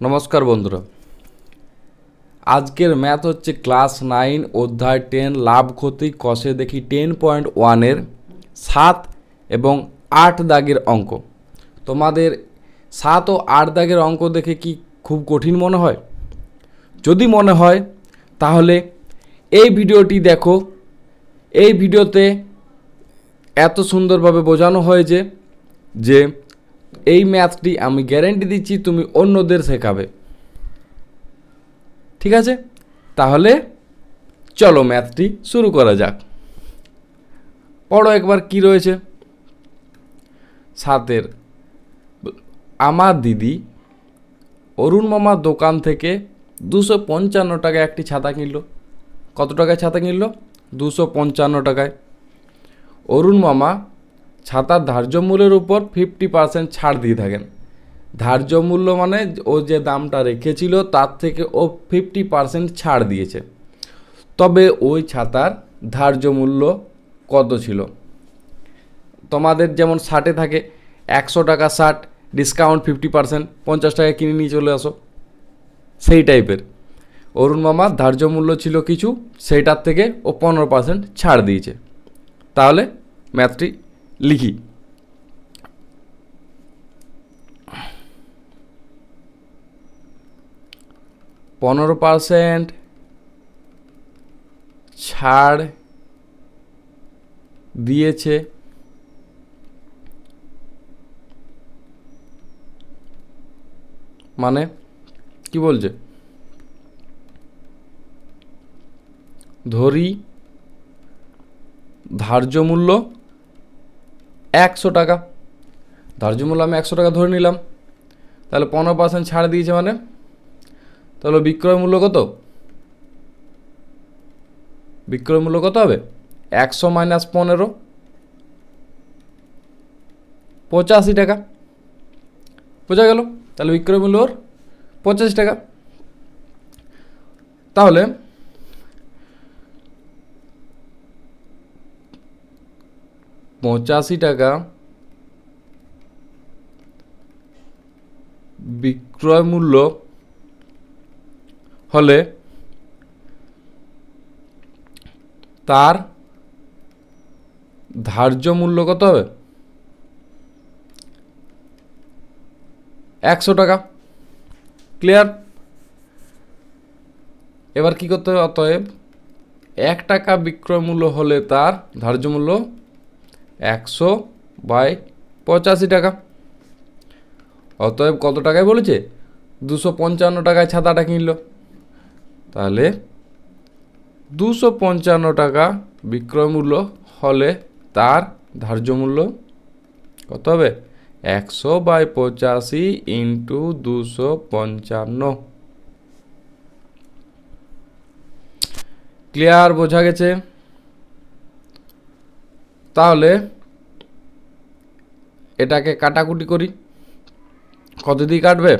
নমস্কার বন্ধুরা। আজকের ম্যাথ হচ্ছে ক্লাস নাইন, অধ্যায় টেন, লাভ ক্ষতি, কষে দেখি টেন পয়েন্ট ওয়ানের সাত এবং আট দাগের অঙ্ক। তোমাদের সাত ও আট দাগের অঙ্ক দেখে কি খুব কঠিন মনে হয়? যদি মনে হয়, তাহলে এই ভিডিওটি দেখো। এই ভিডিওতে এত সুন্দরভাবে বোঝানো হয়েছে যে এই ম্যাথটি আমি গ্যারেন্টি দিচ্ছি তুমি অন্যদের শেখাবে। ঠিক আছে? তাহলে চলো ম্যাথটি শুরু করা যাক। পড়ো একবার কি রয়েছে। সাতের, আমার দিদি অরুণ মামার দোকান থেকে দুশো পঞ্চান্ন টাকায় একটি ছাতা কিনলো। কত টাকায় ছাতা কিনলো? দুশো পঞ্চান্ন টাকায়। অরুণ মামা ছাতার ধার্য মূল্যের উপর ফিফটি পার্সেন্ট ছাড় দিয়ে থাকেন। ধার্য মূল্য মানে ও যে দামটা রেখেছিল তার থেকে ও ফিফটি পার্সেন্ট ছাড় দিয়েছে। তবে ওই ছাতার ধার্য মূল্য কত ছিল? তোমাদের যেমন ষাটে থাকে, একশো টাকা ষাট ডিসকাউন্ট ফিফটি পার্সেন্ট পঞ্চাশ টাকায় কিনে নিয়ে চলে আসো। সেই টাইপের। অরুণ মামার ধার্য মূল্য ছিল কিছু সেইটার থেকে ও পনেরো পার্সেন্ট ছাড় দিয়েছে। তাহলে ম্যাথটি লিখি। পনেরো পার্সেন্ট ছাড় দিয়েছে। মানে কি বলছে? ধরি ধার্য মূল্য একশো টাকা। ধার্য মূল্য আমি একশো টাকা ধরে নিলাম। তাহলে পনেরো পার্সেন্ট ছাড় দিয়েছে মানে? তাহলে বিক্রয় মূল্য কত? বিক্রয় মূল্য কত হবে? একশো মাইনাস পনেরো। পঁচাশি টাকা। বোঝা গেল? তাহলে বিক্রয় মূল্য ওর পঁচাশি টাকা। তাহলে পঁচাশি টাকা। বিক্রয় মূল্য হলে তার ধার্য মূল্য কত হবে? একশো টাকা। ক্লিয়ার? এবার কি করতে হবে? অতএব এক টাকা বিক্রয় মূল্য হলে তার ধার্য মূল্য একশো বাই পঁচাশি টাকা। অতএব কত টাকায় বলেছে? দুশো পঞ্চান্ন টাকায় ছাতাটা কিনলো। তাহলে দুশো পঞ্চান্ন টাকা বিক্রয় মূল্য হলে তার ধার্য মূল্য কত হবে? একশো বাই পঁচাশি ইন্টু দুশো পঞ্চান্ন। ক্লিয়ার বোঝা গেছে? তাহলে এটাকে কাটাকুটি করি। কত দিয়ে কাটবে?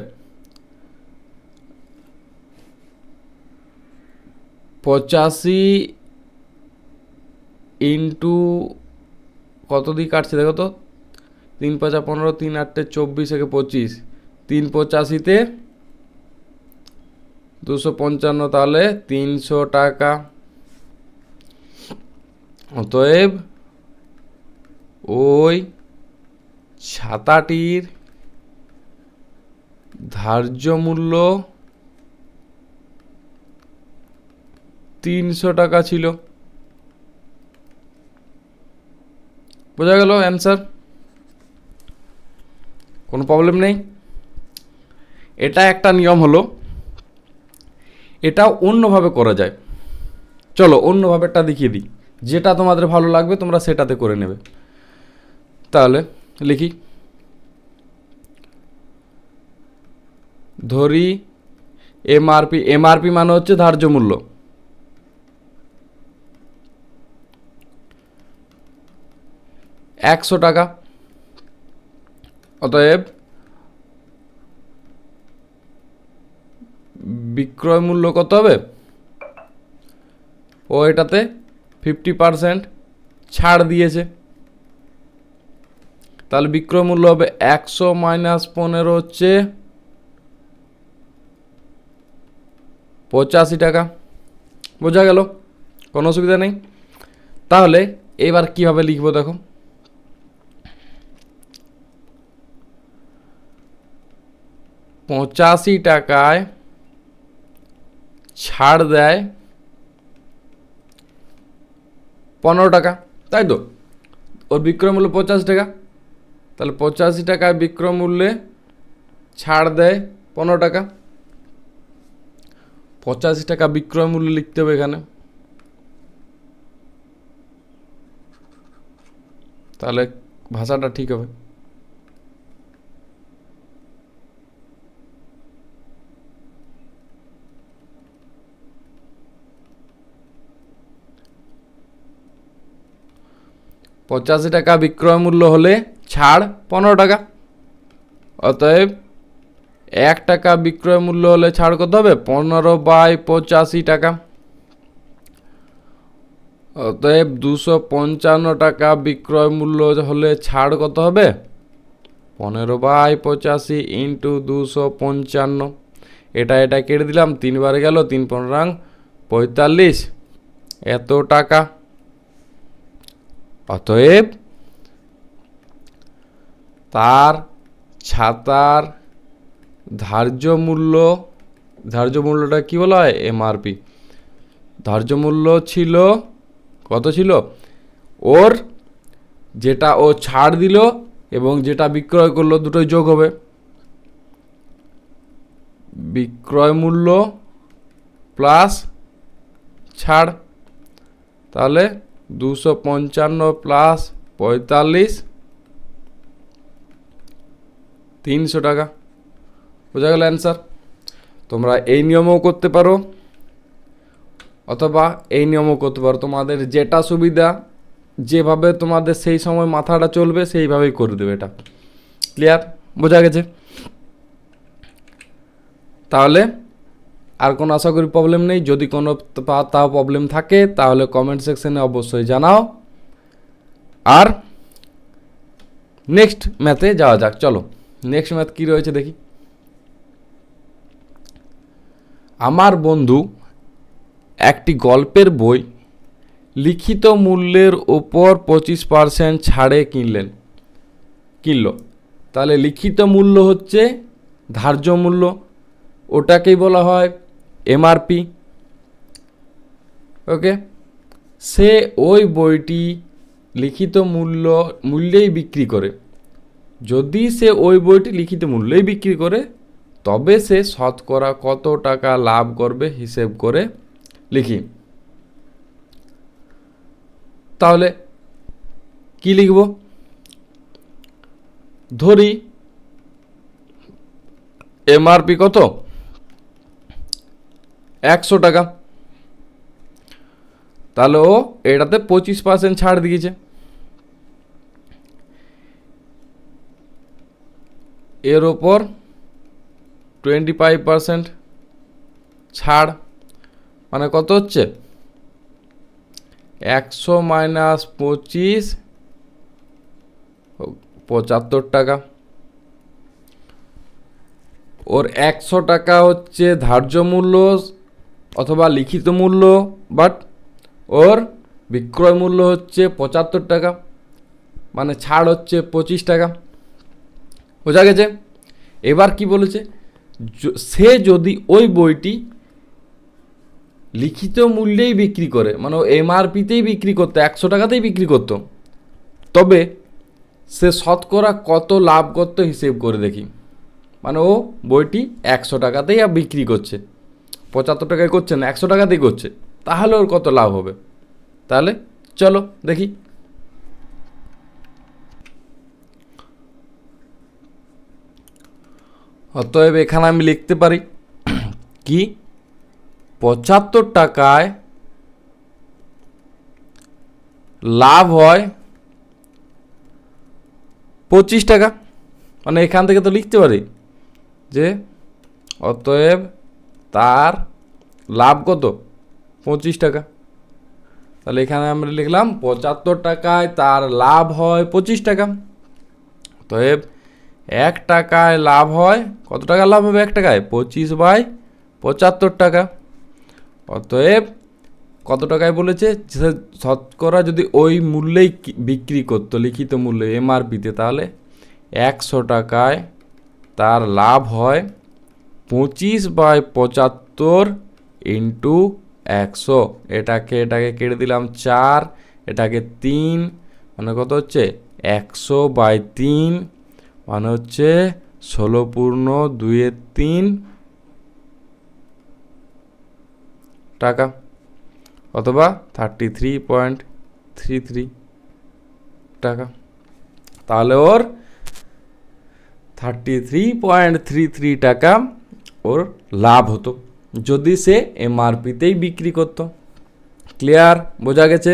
পঁচাশি ইন্টু কত দিয়ে কাটছে দেখো তো? তিন পাঁচা পনেরো, তিন আটটে চব্বিশ একে পঁচিশ। তিন পঁচাশিতে দুশো পঞ্চান্ন, তাহলে তিনশো টাকা। অতএব ওই ছাতাটির ধার্য মূল্য তিনশো টাকা ছিল। বোঝা গেল অ্যান্সার কোনো প্রবলেম নেই। এটা একটা নিয়ম হলো এটা অন্যভাবে করা যায়। চলো অন্যভাবেটা দেখিয়ে দিই। যেটা তোমাদের ভালো লাগবে তোমরা সেটাতে করে নেবে। তাহলে লিখি। ধরি এমআরপি এমআরপি মানে হচ্ছে ধার্য মূল্য। একশো টাকা। অতএব বিক্রয় মূল্য কত হবে? ও এটাতে ফিফটি পারসেন্ট ছাড় দিয়েছে। তাহলে বিক্রয় মূল্য হবে একশো মাইনাস পনেরো হচ্ছে পঁচাশি টাকা। বোঝা গেল? কোনো অসুবিধা নেই। তাহলে এবার কীভাবে লিখব দেখো? পঁচাশি টাকায় ছাড় দেয় পনেরো টাকা, তাই তো? ওর বিক্রয় মূল্য পঁচাশি টাকা। তাহলে পঁচাশি টাকায় বিক্রয় মূল্যে ছাড় দেয় পনেরো টাকা। পঁচাশি টাকা বিক্রয় মূল্য লিখতে হবে এখানে। তাহলে ভাষাটা ঠিক হবে। পঁচাশি টাকা বিক্রয় মূল্য হলে ছাড় পনেরো টাকা। অতএব এক টাকা বিক্রয় মূল্য হলে ছাড় কত হবে? পনেরো বাই পঁচাশি টাকা। অতএব দুশো পঞ্চান্ন টাকা বিক্রয় মূল্য হলে ছাড় কত হবে? পনেরো বাই পঁচাশি ইন্টু দুশো পঞ্চান্ন। এটা এটা কেটে দিলাম, তিনবার গেল, তিন পনেরো পঁয়তাল্লিশ। এত টাকা। অতএব তার ছাতার ধার্য মূল্য ধার্য মূল্যটা কি বলা হয়? এমআরপি ধার্য মূল্য ছিল, কত ছিল? ওর যেটা ও ছাড় দিল এবং যেটা বিক্রয় করল দুটোই যোগ হবে। বিক্রয় মূল্য প্লাস ছাড়, তাহলে দুশো পঞ্চান্ন প্লাস পঁয়তাল্লিশ তিনশো টাকা। বোঝা গেল অ্যান্সার তোমরা এই নিয়মও করতে পারো, অথবা এই নিয়মও করতে পারো। তোমাদের যেটা সুবিধা, যেভাবে তোমাদের সেই সময় মাথাটা চলবে, সেইভাবেই করে দেবে এটা। ক্লিয়ার বোঝা গেছে? তাহলে আর কোনো আশা করি প্রবলেম নেই। যদি কোনো তাও প্রবলেম থাকে, তাহলে কমেন্ট সেকশনে অবশ্যই জানাও। আর নেক্সট ম্যাথে যাওয়া যাক, চলো। নেক্সট ম্যাথ কী রয়েছে দেখি। আমার বন্ধু একটি গল্পের বই লিখিত মূল্যের ওপর পঁচিশ পার্সেন্ট ছাড়ে কিনলেন, কিনলো। তাহলে লিখিত মূল্য হচ্ছে ধার্য মূল্য, ওটাকেই বলা হয় এমআরপি। ওকে? সে ওই বইটি লিখিত মূল্য, মূল্যেই বিক্রি করে। যদি সে ওই বইটি লিখিত মূল্যেই বিক্রি করে, তবে সে শতকরা কত টাকা লাভ করবে হিসেব করে লিখি। তাহলে কি লিখব? ধরি এমআরপি কত? একশো টাকা। তাহলে ও এটাতে পঁচিশ পার্সেন্ট ছাড় দিয়েছে। এর ওপর টোয়েন্টি ফাইভ পার্সেন্ট ছাড়। মানে কত হচ্ছে? একশো মাইনাস পঁচিশ, পঁচাত্তর টাকা। ওর একশো টাকা হচ্ছে ধার্য মূল্য অথবা লিখিত মূল্য বাট ওর বিক্রয় মূল্য হচ্ছে পঁচাত্তর টাকা। মানে ছাড় হচ্ছে পঁচিশ টাকা। বোঝা গেছে? এবার কি বলেছে? সে যদি ওই বইটি লিখিত মূল্যেই বিক্রি করে মানে এমআরপিতেই বিক্রি করতো, একশো টাকাতেই বিক্রি করতো, তবে সে শতকরা কত লাভ করতো হিসেব করে দেখি। মানে ও বইটি একশো টাকাতেই বিক্রি করছে, পঁচাত্তর টাকায় করছে না, একশো টাকাতেই করছে, তাহলে ওর কত লাভ হবে? তাহলে চলো দেখি। অতএব এখানে আমি লিখতে পারি কি? পঁচাত্তর টাকায় লাভ হয় পঁচিশ টাকা। মানে এখান থেকে তো লিখতে পারি যে অতএব তার লাভ কত? পঁচিশ টাকা। তাহলে এখানে আমরা লিখলাম পঁচাত্তর টাকায় তার লাভ হয় পঁচিশ টাকা। অতএব এক টাকায় লাভ হয়, কত টাকা লাভ হবে এক টাকায়? পঁচিশ বাই পঁচাত্তর টাকা। অতএব কত টাকায় বলেছে? শতকরা যদি ওই মূল্যেই বিক্রি করতো, লিখিত মূল্যে, এমআরপিতে, তাহলে একশো টাকায় তার লাভ হয় পঁচিশ বাই পঁচাত্তর ইন্টু একশো। এটাকে এটাকে কেটে দিলাম চার, এটাকে তিন মানে কত হচ্ছে? একশো বাই তিন মানে হচ্ছে ষোলো পূর্ণ দুইয়ের তিন টাকা অথবা thirty three point three three টাকা। তাহলে ওর thirty three point three three টাকা ওর লাভ হতো। যদি সে এমআরপিতেই বিক্রি করতো। ক্লিয়ার বোঝা গেছে?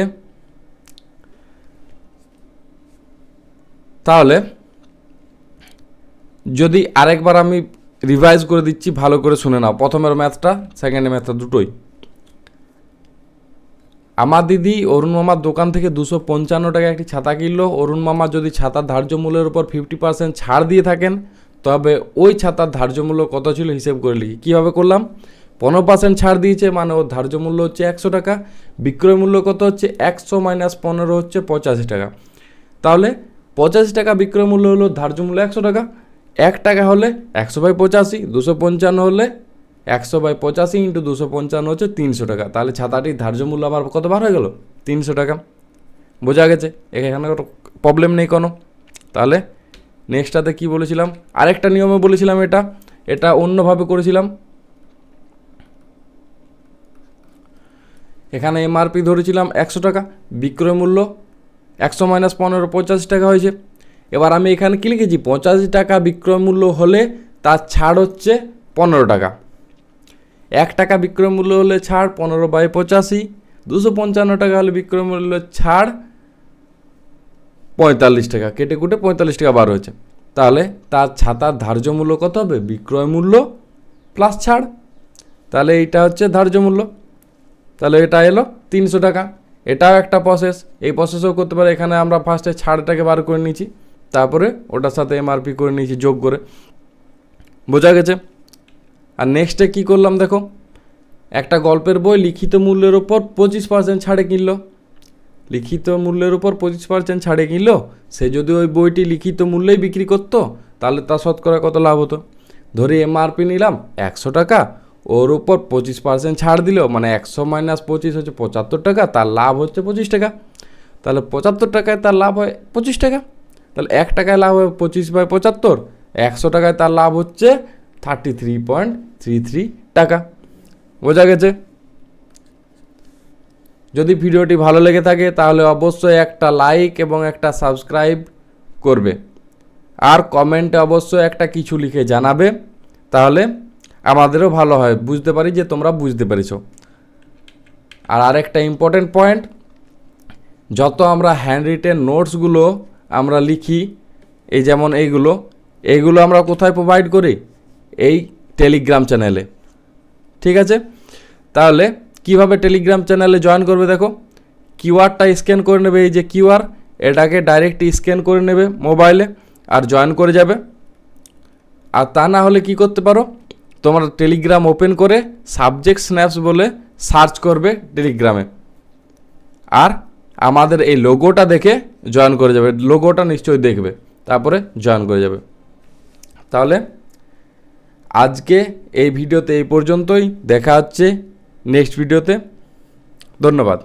তাহলে যদি আরেকবার আমি রিভাইজ করে দিচ্ছি, ভালো করে শুনে নাও। প্রথমের ম্যাথটা সেকেন্ডের ম্যাথটা দুটোই। আমার দিদি অরুণ মামার দোকান থেকে দুশো পঞ্চান্ন টাকা একটি ছাতা কিনলো। অরুণ মামা যদি ছাতার ধার্য মূল্যের উপর ফিফটি পার্সেন্ট ছাড় দিয়ে থাকেন, তবে ওই ছাতার ধার্য মূল্য কত ছিল হিসেব করে লিখি। কীভাবে করলাম? পনেরো পার্সেন্ট ছাড় দিয়েছে মানে ওর ধার্য মূল্য হচ্ছে একশো টাকা। বিক্রয় মূল্য কত হচ্ছে? একশো মাইনাস পনেরো হচ্ছে পঁচাশি টাকা। তাহলে পঁচাশি টাকা বিক্রয় মূল্য হলো, ধার্য মূল্য একশো টাকা। এক টাকা হলে একশো বাই পঁচাশি, দুশো পঞ্চান্ন হলে একশো বাই পঁচাশি ইন্টু দুশো পঞ্চান্ন হচ্ছে তিনশো টাকা। তাহলে ছাতাটির ধার্য মূল্য আবার কত বার হয়ে গেল? তিনশো টাকা। বোঝা গেছে? এখানে কোনো প্রবলেম নেই কোনো। তাহলে নেক্সটটাতে কি বলেছিলাম? আরেকটা নিয়মে বলেছিলাম এটা। এটা অন্যভাবে করেছিলাম। এখানে এমআরপি ধরেছিলাম একশো টাকা। বিক্রয় মূল্য একশো মাইনাস পনেরো, পঁচাশি টাকা হয়েছে। এবার আমি এখানে কি লিখেছি? পঁচাশি টাকা বিক্রয় মূল্য হলে তার ছাড় হচ্ছে পনেরো টাকা। এক টাকা বিক্রয় মূল্য হলে ছাড় পনেরো বাই পঁচাশি। দুশো পঞ্চান্ন টাকা হলে বিক্রয় মূল্য ছাড় পঁয়তাল্লিশ টাকা। কেটে কুটে পঁয়তাল্লিশ টাকা বার হয়েছে। তাহলে তার ছাতার ধার্য মূল্য কত হবে? বিক্রয় মূল্য প্লাস ছাড়। তাহলে এইটা হচ্ছে ধার্য মূল্য। তাহলে এটা এলো তিনশো টাকা। এটাও একটা প্রসেস এই প্রসেসও করতে পারে। এখানে আমরা ফার্স্টে ছাড়টাকে বার করে নিয়েছি। তারপরে ওটার সাথে এমআরপি করে নিয়েছি, যোগ করে। বোঝা গেছে? আর নেক্সটে কী করলাম দেখো? একটা গল্পের বই লিখিত মূল্যের ওপর পঁচিশ পার্সেন্ট ছাড়ে কিনলো। লিখিত মূল্যের উপর পঁচিশ পার্সেন্ট ছাড়ে কিনলো। সে যদি ওই বইটি লিখিত মূল্যেই বিক্রি করতো, তাহলে তার শতকরা কত লাভ হতো? ধরি এমআরপি নিলাম, একশো টাকা। ওর উপর পঁচিশ পার্সেন্ট ছাড় দিল মানে একশো মাইনাস পঁচিশ হচ্ছে পঁচাত্তর টাকা, তার লাভ হচ্ছে পঁচিশ টাকা। তাহলে পঁচাত্তর টাকায় তার লাভ হয় পঁচিশ টাকা। তাহলে এক টাকায় লাভ হবে পঁচিশ বাই পঁচাত্তর। একশো টাকায় তার লাভ হচ্ছে thirty three point three three টাকা। বোঝা গেছে? যদি ভিডিওটি ভালো লেগে থাকে, তাহলে অবশ্যই একটা লাইক এবং একটা সাবস্ক্রাইব করবে। আর কমেন্টে অবশ্যই একটা কিছু লিখে জানাবে। তাহলে আমাদেরও ভালো হয়। বুঝতে পারি যে তোমরা বুঝতে পেরেছ। আর আরেকটা ইম্পর্টেন্ট পয়েন্ট যত আমরা হ্যান্ড রিটেন নোটসগুলো আমরা লিখি, এই যেমন এইগুলো এইগুলো আমরা কোথায় প্রোভাইড করি? এই টেলিগ্রাম চ্যানেলে ঠিক আছে? তাহলে কীভাবে টেলিগ্রাম চ্যানেলে জয়েন করবে দেখো? কিউআরটা স্ক্যান করে নেবে, এই যে কিউআর এটাকে ডাইরেক্ট স্ক্যান করে নেবে মোবাইলে আর জয়েন করে যাবে। আর তা না হলে কি করতে পারো? তোমার টেলিগ্রাম ওপেন করে সাবজেক্ট স্ন্যাপস বলে সার্চ করবে টেলিগ্রামে আর আমাদের এই লোগোটা দেখে জয়েন করে যাবে। লোগোটা নিশ্চয়ই দেখবে, তারপরে জয়েন করে যাবে। তাহলে আজকে এই ভিডিওতে এই পর্যন্তই। দেখা হচ্ছে নেক্সট ভিডিওতে ধন্যবাদ।